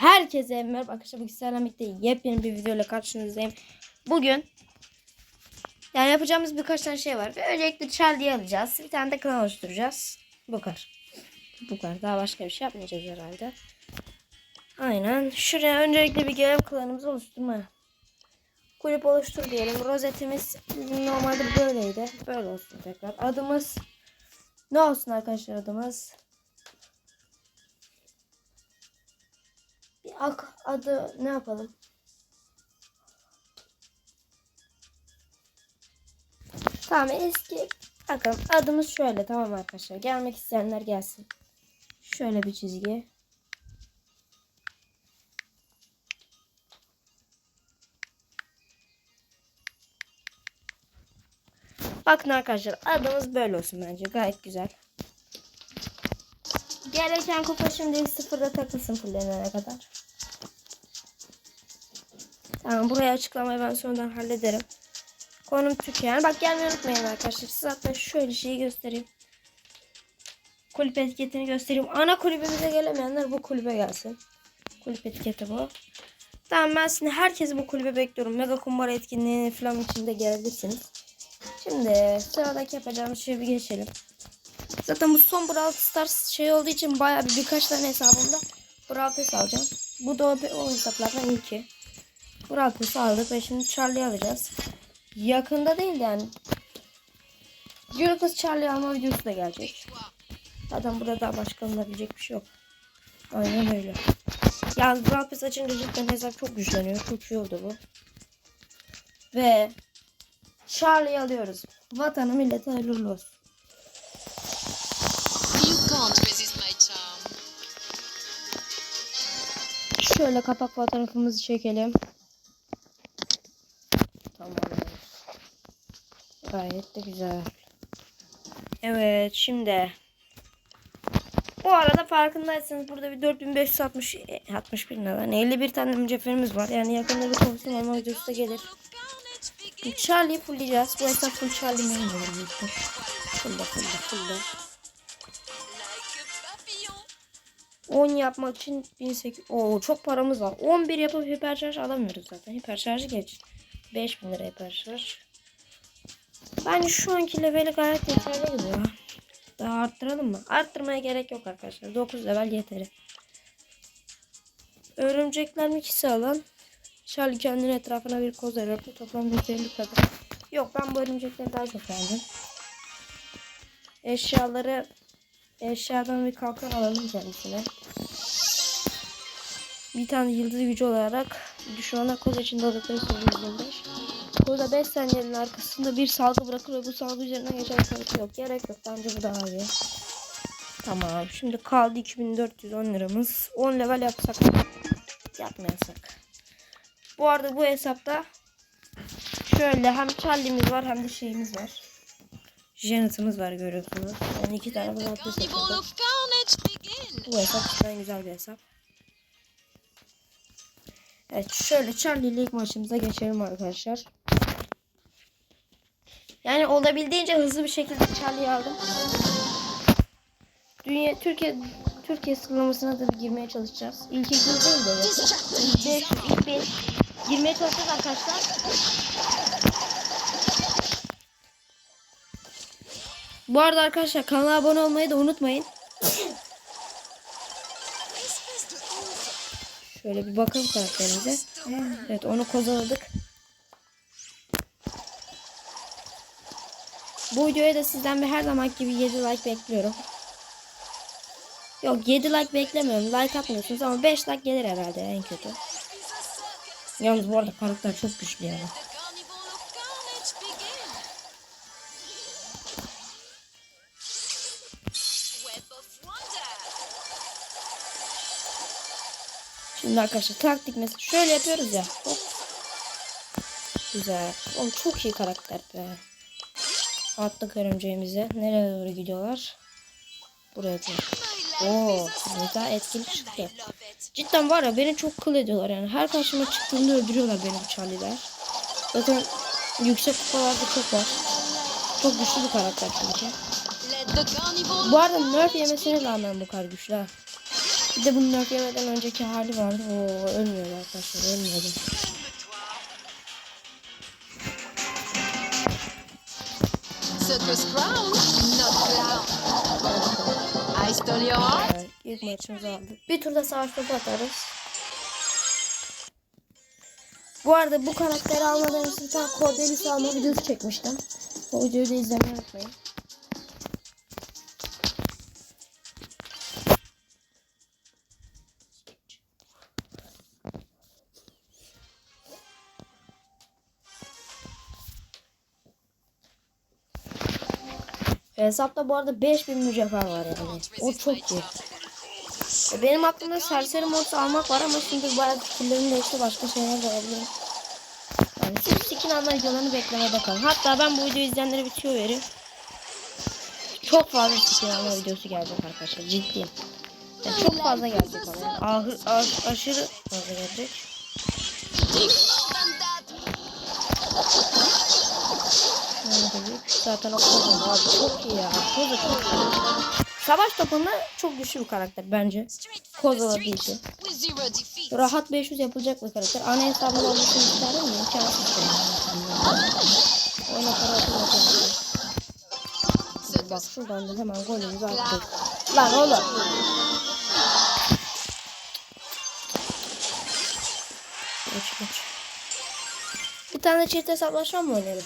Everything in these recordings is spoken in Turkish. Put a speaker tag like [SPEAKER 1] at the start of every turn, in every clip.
[SPEAKER 1] Herkese merhaba arkadaşlar. Sizlerle birlikte yepyeni bir videoyla karşınızdayım. Bugün yani yapacağımız birkaç tane şey var. Ve öncelikle Charlie'yi alacağız. Bir tane de klan oluşturacağız. Bu kadar. Bu kadar. Daha başka bir şey yapmayacağız herhalde. Aynen. Şuraya öncelikle bir görev klanımızı oluşturma. Kulüp oluştur diyelim. Rozetimiz normalde böyleydi. Böyle olsun tekrar. Adımız ne olsun arkadaşlar adımız? Bir ak adı ne yapalım? Tamam eski bakalım adımız şöyle tamam arkadaşlar. Gelmek isteyenler gelsin. Şöyle bir çizgi. Bakın arkadaşlar adımız böyle olsun bence. Gayet güzel. Gereken kupa şimdi sıfırda takılsın fullenene kadar. Tamam buraya açıklamayı ben sonradan hallederim. Konum Türkiye. Bak gelmeyi unutmayın arkadaşlar. Size hatta şöyle şeyi göstereyim. Kulüp etiketini göstereyim. Ana kulübümüze gelemeyenler bu kulübe gelsin. Kulüp etiketi bu. Tamam ben şimdi herkesi bu kulübe bekliyorum. Mega kumbara etkinliği falan içinde gelebilirsiniz. Şimdi sıradaki yapacağımız şeye bir geçelim. Zaten bu son Brawl Stars şey olduğu için bayağı bir birkaç tane hesabımda Brawl Pass alacağım. Bu da o, hesaplardan ilki. Brawl Pass aldık ve şimdi Charlie alacağız. Yakında değil de yani. Kız Charlie alma videosu da gelecek. Zaten burada daha başka alınabilecek bir şey yok. Aynen öyle. Yalnız Brawl Pass açınca cidden hesap çok güçleniyor. Çok iyi oldu bu. Ve Charlie'yi alıyoruz. Vatanı millete hayırlı olsun. Şöyle kapak fotoğrafımızı çekelim. Tamam. Gayet de güzel. Evet şimdi. Bu arada farkındaysanız burada bir 4560 e, 61 ne lan 51 tane mücevherimiz var. Yani yakında bir komisyon olma videosu da gelir. Bir Charlie'yi fullleyeceğiz. Bu hesap full Charlie mi bilmiyorum. Fulla fulla fulla.
[SPEAKER 2] Like a
[SPEAKER 1] 10 yapmak için 1800 Oo çok paramız var. 11 yapıp hiperşarj alamıyoruz zaten. Hiperşarjı geç. 5000 lira hiperşarj. Bence şu anki leveli gayet yeterli ya. Daha arttıralım mı? Arttırmaya gerek yok arkadaşlar. 9 level yeteri. Örümcekler ikisi alan. Charlie kendinin etrafına bir koz arıyor. Toplam 150 kadar. Yok ben bu örümcekleri daha çok beğendim. Eşyaları eşyadan bir kalkan alalım kendisine. Bir tane yıldız gücü olarak düşmana koz içinde oldukları 125. Burada 5 saniyenin arkasında bir salgı bırakır ve bu salgı üzerinden geçen salgı yok. Gerek yok. Bence bu daha iyi. Tamam. Şimdi kaldı 2410 liramız. 10 level yapsak. Yapmayasak. Bu arada bu hesapta şöyle hem Charlie'miz var hem de şeyimiz var. Janet'ımız var görüyorsunuz. Yani iki tane bu bu hesap cidden güzel bir hesap. Evet şöyle Charlie ilk maçımıza geçelim arkadaşlar. Yani olabildiğince hızlı bir şekilde Charlie'yi aldım. Dünya Türkiye Türkiye sıralamasına da bir girmeye çalışacağız. İlk iki değil de ilk 5 ilk 5 girmeye çalışacağız arkadaşlar. Bu arada arkadaşlar kanala abone olmayı da unutmayın. Şöyle bir bakalım karakterimize. Evet onu kozaladık. Bu videoya da sizden bir her zaman gibi 7 like bekliyorum. Yok 7 like beklemiyorum. Like atmıyorsunuz ama 5 like gelir herhalde en kötü. Yalnız bu arada karakter çok güçlü yani. Şimdi arkadaşlar taktik mesela şöyle yapıyoruz ya. Hop. Güzel. Oğlum çok iyi karakter be. Attık örümceğimize. Nereye doğru gidiyorlar? Buraya doğru. Oo,
[SPEAKER 2] life is a
[SPEAKER 1] güzel etkili çıktı. Cidden var ya beni çok kıl ediyorlar yani. Her karşıma çıktığında öldürüyorlar beni bu Charlie'ler. Zaten yüksek kupalarda çok var. Çok güçlü bir karakter çünkü. Bu arada nerf yemesine rağmen bu kadar güçlü. Bir de bunun nerf yemeden önceki hali vardı. Oo ölmüyordu arkadaşlar ölmüyordu.
[SPEAKER 2] Circus Crown, not clown. I stole your heart.
[SPEAKER 1] Evet, ilk maçımızı aldık. Bir turda savaş topu atarız. Bu arada bu karakteri almadan önce bir tane Cordelis alma videosu çekmiştim. O videoyu da izlemeyi unutmayın. Hesapta bu arada 5000 mücevher var yani. O çok iyi. E, Benim aklımda serseri modu almak var ama şimdi bayağı fikirlerim değişti. Başka şeyler de alabilirim. Yani siz skin alma videolarını beklemede kalın. Hatta ben bu videoyu izleyenlere bir tüyo vereyim. Çok fazla skin alma videosu gelecek arkadaşlar. Ciddiyim. Yani çok fazla gelecek ama. Ah- aşırı fazla gelecek. Zaten o Koza abi çok iyi ya. Koza çok iyi. Savaş topunda çok güçlü bir karakter bence. Koza
[SPEAKER 2] with zero defeat.
[SPEAKER 1] Rahat 500 yapılacak bir karakter. Ana hesabında olmasını isterim mi? İmkansız şey. Oyuna para atılacak. Bak şuradan da hemen golümüzü attık. Lan oğlum. Geç geç. Bir tane çift hesaplaşma mı oynayalım?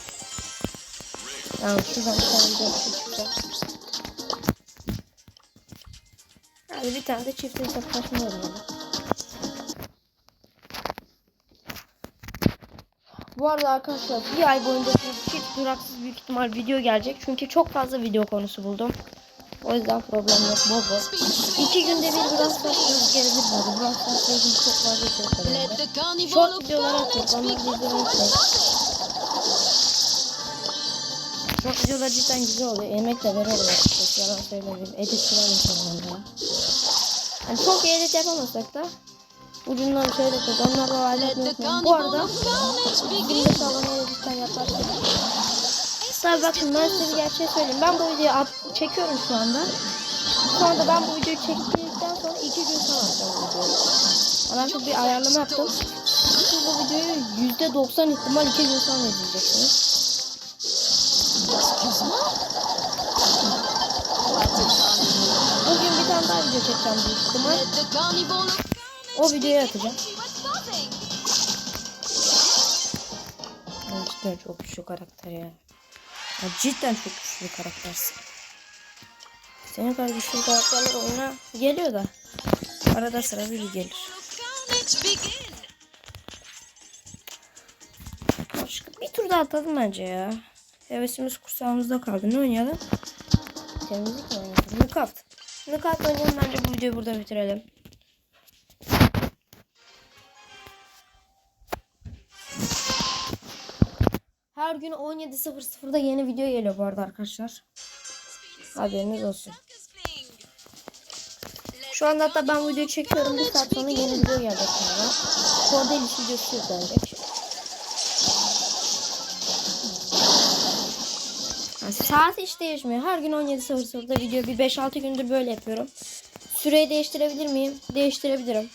[SPEAKER 1] Tamam şuradan bir tane çıkacak. Hadi bir tane de çift hesaplaşma oynayalım. Bu arada arkadaşlar bir ay boyunca hiç duraksız büyük ihtimal video gelecek. Çünkü çok fazla video konusu buldum. O yüzden problem yok. Bol bol. İki günde bir biraz fazla gelebilir bu. Biraz fazla çok fazla şey Short videolar atıyoruz. Onları izlemeyi videolar cidden güzel oluyor. Emek de veriyorum açıkçası. Yalan söylemeyeyim. Edit falan insanlar ya. Yani çok iyi edit yapamasak da ucundan şöyle koyuyoruz. Onları da aile
[SPEAKER 2] Let the
[SPEAKER 1] unutmayın. Bu arada
[SPEAKER 2] begin.
[SPEAKER 1] Günde sağlamaya cidden yaparsak. Tabii bakın ben size bir gerçeği söyleyeyim. Ben bu videoyu çekiyorum şu anda. Şu anda ben bu videoyu çektikten sonra iki gün sonra atacağım videoyu. Ben artık bir ayarlama yaptım. Siz bu videoyu yüzde doksan ihtimal iki gün sonra izleyeceksiniz. Video çekeceğim büyük ihtimal. O videoyu atacağım. Yani cidden çok güçlü karakter ya. ya cidden çok güçlü karaktersin. Senin kadar güçlü karakterler oyuna geliyor da. Arada sırada bir gelir. Başka bir tur daha atalım bence ya. Hevesimiz kursağımızda kaldı. Ne oynayalım? Temizlik mi oynayalım? Knockout. Knockout oynayalım bence bu videoyu burada bitirelim. Her gün 17.00'da yeni video geliyor bu arada arkadaşlar. Haberiniz olsun. Şu anda hatta ben videoyu çekiyorum. Bir saat sonra yeni video gelecek kanala. Cordelis videosu yüklenecek. Saat hiç değişmiyor. Her gün 17.00'da video bir 5-6 gündür böyle yapıyorum. Süreyi değiştirebilir miyim? Değiştirebilirim.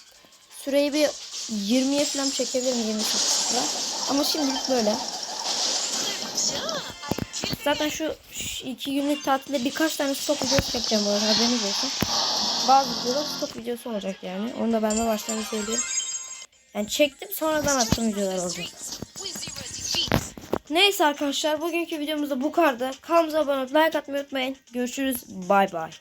[SPEAKER 1] Süreyi bir 20'ye falan çekebilirim 28'e. Ama şimdilik böyle. Zaten şu, şu iki günlük tatilde birkaç tane stok videosu çekeceğim bu arada haberiniz olsun. Bazı videolar stok videosu olacak yani. Onu da ben de baştan söyleyeyim. Yani çektim sonradan attım videolar olacak. Neyse arkadaşlar bugünkü videomuz da bu kadar. Kanalımıza abone olup like atmayı unutmayın. Görüşürüz. Bay bay.